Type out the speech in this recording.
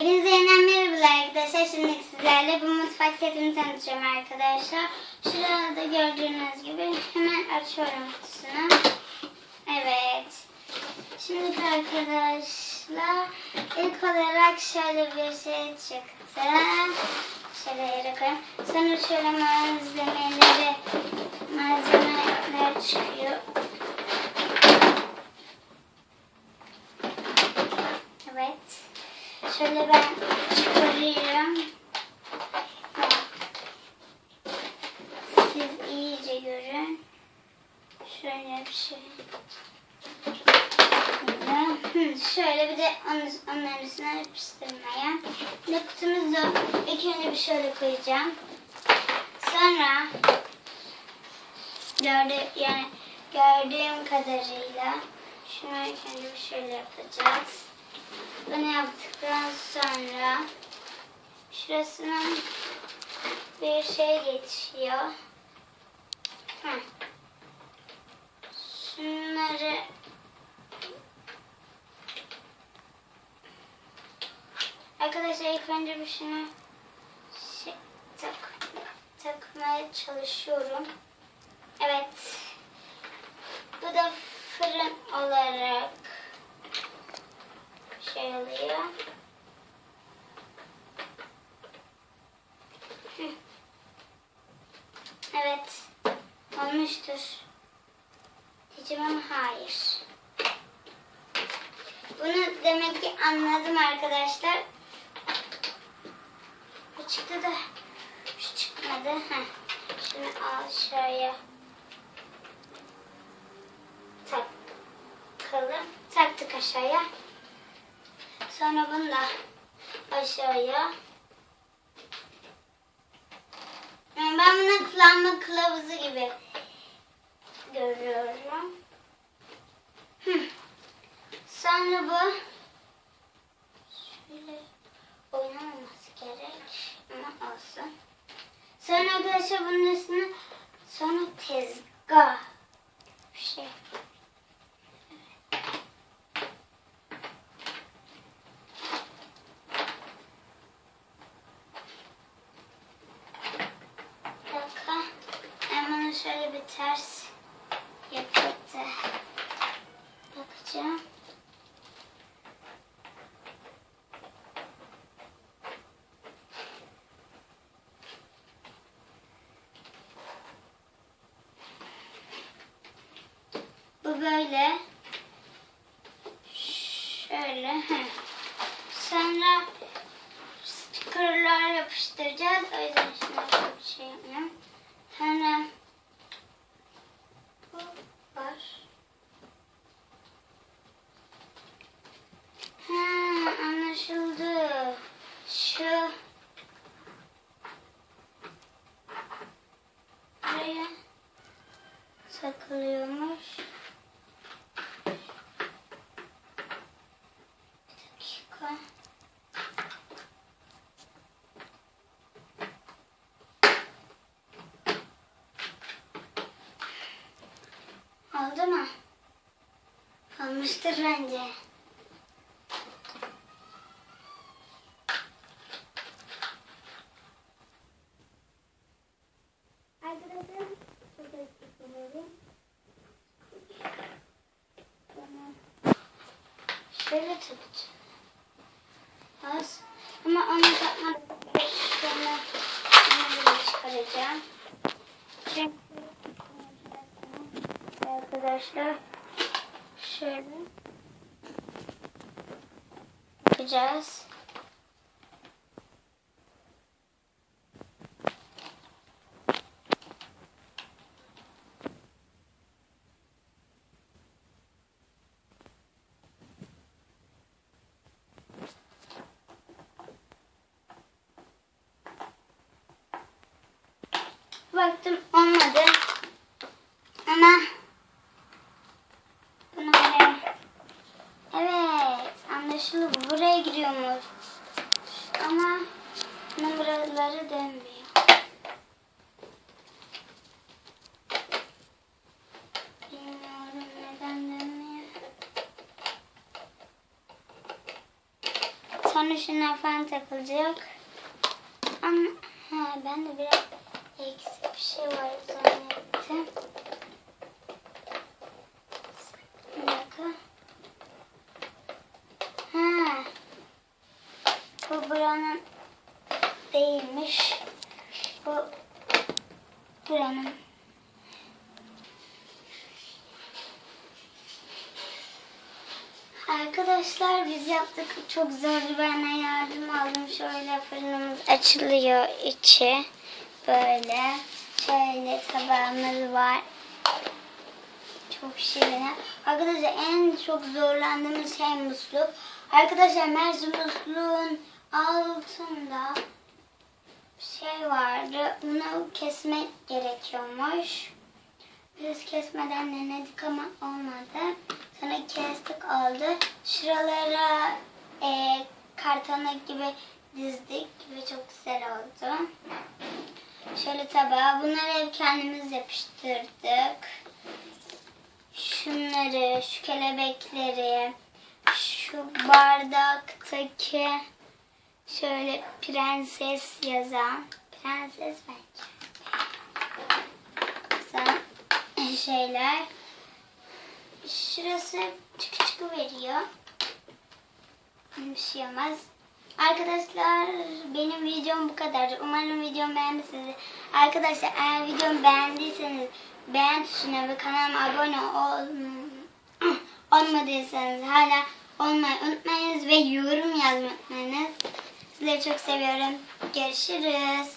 Hepinize yeniden merhabalar arkadaşlar. Şimdi sizlerle bu mutfak setini tanıtacağım arkadaşlar. Şurada gördüğünüz gibi hemen açıyorum kutusunu. Evet. Şimdi arkadaşlar ilk olarak şöyle bir şey çıktı. Şöyle yere koyayım. Sonra şöyle malzemeleri malzemeler çıkıyor. Evet. Şöyle ben çıkarıyorum. Siz iyice görün. Şöyle bir şey. Şöyle bir de onların üstüne yapıştırmaya. Bir kutumuzu ilk önce bir şöyle koyacağım. Sonra gördüğüm, yani gördüğüm kadarıyla şunu önce bir şöyle yapacağız. Bunu yaptıktan sonra şurasına bir şey geçiyor. Hı. Şunları Arkadaşlar ilk önce bir şunu şey, tak, takmaya çalışıyorum. Evet. Bu da fırın olarak şey oluyor. Evet. Olmuştur. Diyeceğim hayır. Bunu demek ki anladım arkadaşlar. Bu çıktı da şu çıkmadı. Heh. Şimdi aşağıya takalım. Taktık aşağıya. Sonra bunu da aşağıya. Ben bunu kullanma kılavuzu gibi görüyorum. Hı. Sonra bu şöyle oynamaması gerek ama olsun. Sonra arkadaşlar bunun üstüne sonra tezgah bir şey. Bir dakika. Ben bunu şöyle bir ters yapıp da bakacağım. Bu böyle. Şöyle. heh. Sonra stickerlar yapıştıracağız. O yüzden şimdi bir şey yapmıyorum. Sonra bu var. Ha, anlaşıldı. Şu buraya takılıyormuş. Bir dakika. Oldu mu? Olmuştur bence. Şöyle takacağım. Az. Ama onu takmadan sonra böyle çıkaracağım. Çünkü arkadaşlar şöyle yapacağız. Baktım olmadı. Ama bunu buraya. Anlaşıldı. Bu buraya giriyormuş. Ama numaraları dönmüyor. Bilmiyorum neden dönmüyor. Sonra falan takılacak. Ama ha, ben de biraz eksik bir şey var zannettim. Bir dakika. Ha. Bu buranın değilmiş. Bu buranın. Arkadaşlar biz yaptık. Çok zordu. Benden yardım aldım. Şöyle fırınımız açılıyor içi. Böyle. Şöyle tabağımız var. Çok şirin. Arkadaşlar en çok zorlandığımız şey musluk. Arkadaşlar Mersin musluğun altında şey vardı. Bunu kesmek gerekiyormuş. Biz kesmeden denedik ama olmadı. Sonra kestik oldu. Şuralara e, kartonik gibi dizdik ve çok güzel oldu. Şöyle tabağa bunları hep kendimiz yapıştırdık. Şunları, şu kelebekleri, şu bardaktaki şöyle prenses yazan prenses bence yazan şeyler. Şurası çıkı çıkı veriyor. Bir şey olmaz. Arkadaşlar benim videom bu kadar. Umarım videomu beğenmişsiniz. Arkadaşlar eğer videomu beğendiyseniz beğen tuşuna ve kanalıma abone ol olmadıysanız hala olmayı unutmayınız ve yorum yazmayı unutmayınız. Sizleri çok seviyorum. Görüşürüz.